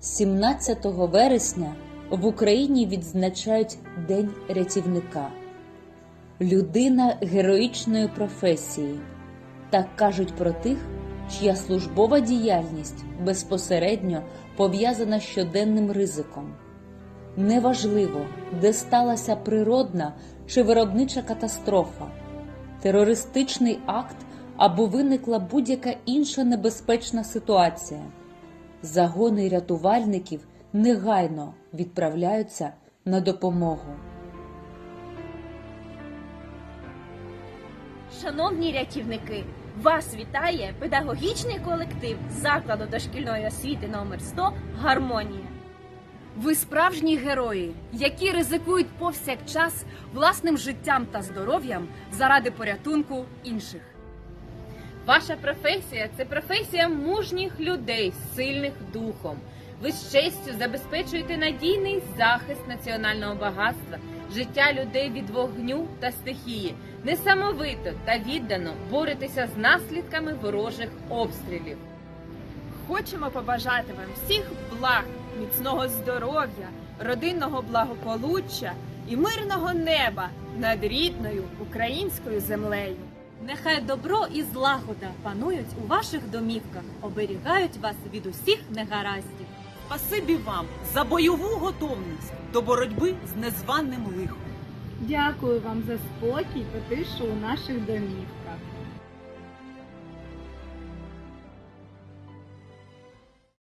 17 вересня в Україні відзначають День рятівника. Людина героїчної професії. Так кажуть про тих, чия службова діяльність безпосередньо пов'язана з щоденним ризиком. Неважливо, де сталася природна чи виробнича катастрофа, терористичний акт або виникла будь-яка інша небезпечна ситуація. Загони рятувальників негайно відправляються на допомогу. Шановні рятівники, вас вітає педагогічний колектив закладу дошкільної освіти номер 100 Гармонія. Ви справжні герої, які ризикують повсякчас власним життям та здоров'ям заради порятунку інших. Ваша професія це професія мужніх людей, сильних духом. Ви з честю забезпечуєте надійний захист національного багатства, життя людей від вогню та стихії. Несамовито та віддано боретеся з наслідками ворожих обстрілів. Хочемо побажати вам всіх благ, міцного здоров'я, родинного благополуччя і мирного неба над рідною українською землею. Нехай добро і злагода панують у ваших домівках, оберігають вас від усіх негараздів. Спасибі вам за бойову готовність до боротьби з незваним лихом. Дякую вам за спокій та тишу у наших домівках.